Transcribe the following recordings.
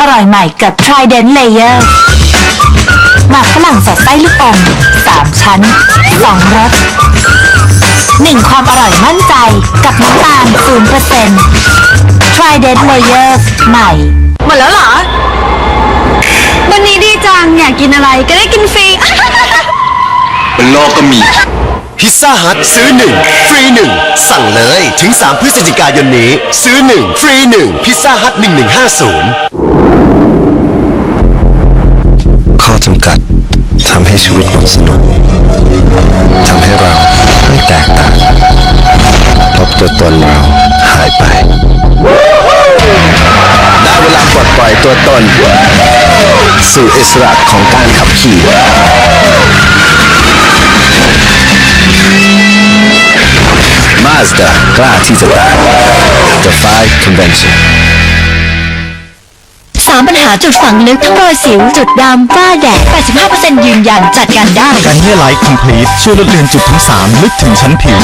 อร่อยใหม่กับ Trident Layer หมากฝรั่งสอดไส้ลูกอมสามชั้นสองรสหนึ่งความอร่อยมั่นใจกับน้ำตาลศูนเปอร์เซ็นต์ Trident Layer ใหม่ หมดแล้วเหรอ วันนี้ดีจังอยากกินอะไรก็ได้กินฟรี บนโลกก็มี พิซซ่าฮัทซื้อ 1 ฟรี 1 สั่งเลยถึง 3 พฤศจิกายนนี้ ซื้อ 1 ฟรี 1 พิซซ่าฮัท1150 ข้อจำกัดทำให้ชีวิตมันสนุกทำให้เราไม่แตกต่างลบตัวตนเราหายไปได้เวลาปลดปล่อยตัวตน สู่อิสระของการขับขี่ Mazda กล้าที่จะตาย Defy Convention สามปัญหาจุดฝังลึกทั้งรอยสิวจุดดำฝ้าแดด 85%ยืนยันจัดการได้ การเฮียไลท์คอมพลีทช่วยลดเลือนจุดทั้ง 3 ลึกถึงชั้นผิว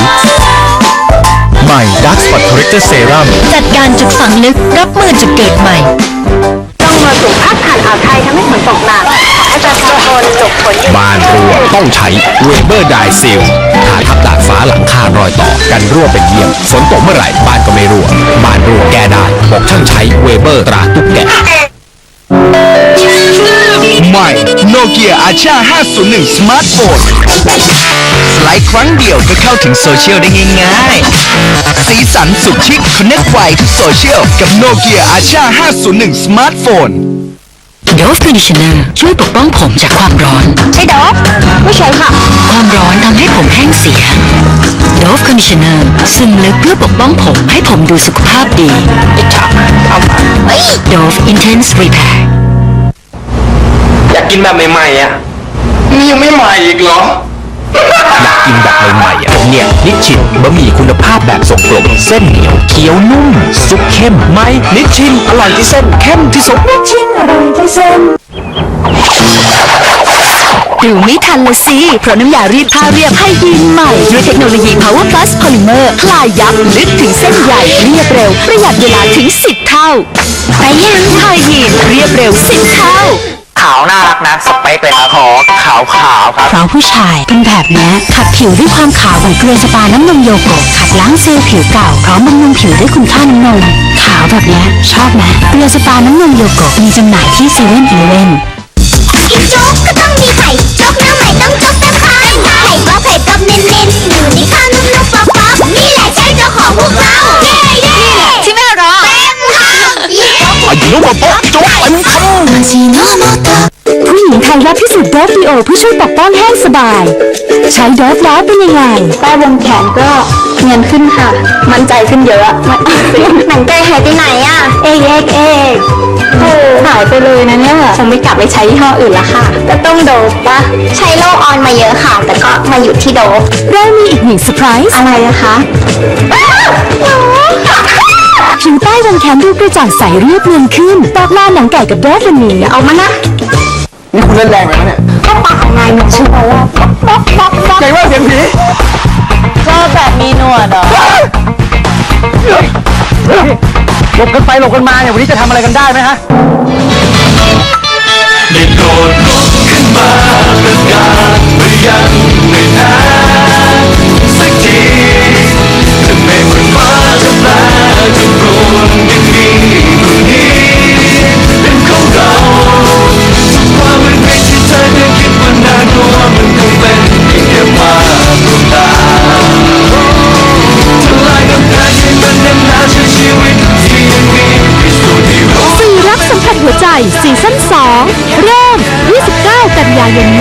ใหม่ Dark Spot Corrector Serum จัดการจุดฝังลึกรับมือจุดเกิดใหม่ ต้องมาสู่ภาคผ่าน อ่าวไทยทำให้ฝนตกหนักให้ประชาชนหลบฝนอยู่บ้านรั่วต้องใช้เวเบอร์ไดซิลทาทับดาดฟ้าหลังคารอยต่อกันรั่วเป็นเยี่ยม ฝนตกเมื่อไหร่บ้านก็ไม่รั่วบ้านรั่วแก้ได้บอกช่างใช้เวเบอร์ตราตุ๊กแกใหม่โนเกียอาชา501 สมาร์ทโฟนสไลด์ครั้งเดียวก็เข้าถึงโซเชียลได้ง่ายๆ สีสันสุดชิคคอนเน็กไวทุกโซเชียลกับโนเกียอาชา501 สมาร์ทโฟน Dove Conditioner ช่วยปกป้องผมจากความร้อน ใช่ดอกไม่ใช่ค่ะ ความร้อนทำให้ผมแห้งเสีย Dove Conditioner ซึมลึกเพื่อปกป้องผมให้ผมดูสุขภาพดี Dove Intense Repair อยากกินแบบใหม่ๆอะนี่ยังไม่ใหม่อีกเหรอ อยากกินแบบใหม่ๆอะเนี่ยนิชชินบะหมี่คุณภาพแบบทรงกลมเส้นเหนียวเคี้ยวนุ่มซุปเข้มไหมนิชชินอร่อยที่เส้นเข้มที่สุดดูไม่ทันละสิ เพราะน้ำยารีดผ้าเรียบให้ยีนใหม่ ด้วยเทคโนโลยี Power Plus Polymer คลายยับลึกถึงเส้นใหญ่เรียบเร็ว ประหยัดเวลาถึง 10 เท่า ไปยังไทยยีนเรียบเร็ว 10 เท่า ขาวน่ารักนะสเปคเลยครับขอขาวขาวๆครับ เพราะผู้ชายเป็นแบบนี้ขัดผิวด้วยความขาวของเกลือสปาน้ำนมโยโกะขัดล้างเซลล์ผิวเก่าพร้อมบำรุงผิวด้วยคุณค่าน้ำนม ขาวแบบนี้ชอบไหมเกลือสปาน้ำนมโยโกะมีจำหน่ายที่เซเว่นอีเลฟเว่นกินโจ๊กก็ต้องมีไข่โจ๊กน้ำใหม่ต้องโจ๊กน้ำไข่ไข่ก็ไข่ต้มเน้นๆอยู่ในข้าวนุ่มๆป๊อปๆนี่แหละใช่เจ้าของพวกเราเย้เย้ที่แม่รอเต็มห้างเย้อายุมาป๊อกจุ๊ บเต็มคำผู้หญิงไทยรับพิสูจน์โดฟดีโอเพื่อช่วยปกป้องแห้งสบาย ใช้โดฟแล้วเป็นยังไงใต้วงแขนก็เงินขึ้นค่ะ มั่นใจขึ้นเยอะหนังไก่หายไปไหนอะ เอกเอกเอกโอ้หายไปเลยนะเนี่ยคงไม่กลับไปใช้ยี่ห้ออื่นละค่ะก็ต้องโดบปะใช้โลออนมาเยอะค่ะ แต่ก็มาอยู่ที่โดบเรามีอีกหนึ่งเซอร์ไพรส์อะไรนะคะ ผิวใต้วงแขนดูกระจ่างใสเรียบเนียนขึ้นตอกหน้าหนังไก่กับโดฟวันนี้เอามานะนี่คุณเล่นแรงไปไหมเนี่ยก็ปากของนายหนูชื่อว่าป๊อกป๊อกป๊อกป๊อกใจว่าเสียงผีชอบแบบมีหนวดเหรอหลบกันไปหลบกันมาเนี่ยวันนี้จะทำอะไรกันได้ไหมฮะสี่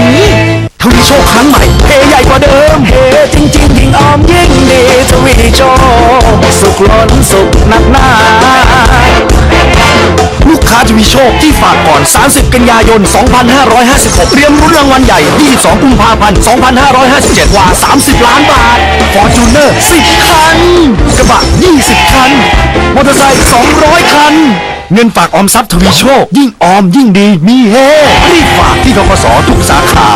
นี้ทวีโชคครั้งใหม่เฮใหญ่กว่าเดิมเฮจริงๆยิ่งออมยิ่งดีทวีโชคสุขล้นสุขหนักหนาลูกค้าทวีโชคที่ฝากก่อน 30 กันยายน 2556เตรียมรุ้นรางวัลใหญ่ 22กุมภาพันธ์ 2557 กว่า 30 ล้านบาทฟอร์จูเนอร์ 10 คัน กระบะ 20 คัน มอเตอร์ไซค์ 200 คัน เงินฝากออมทรัพย์ทวีโชค ยิ่งออมยิ่งดีมีเฮรีบฝากที่ทกสทุกสาขา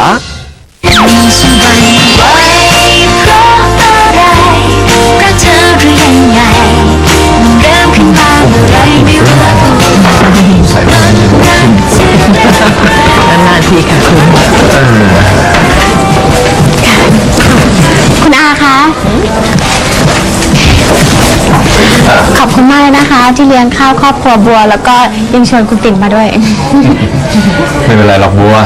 าที่เลี้ยงข้าวครอบครัวบัว แล้วก็ยังชวนคุณติ่งมาด้วย ไม่เป็นไรหรอกบัว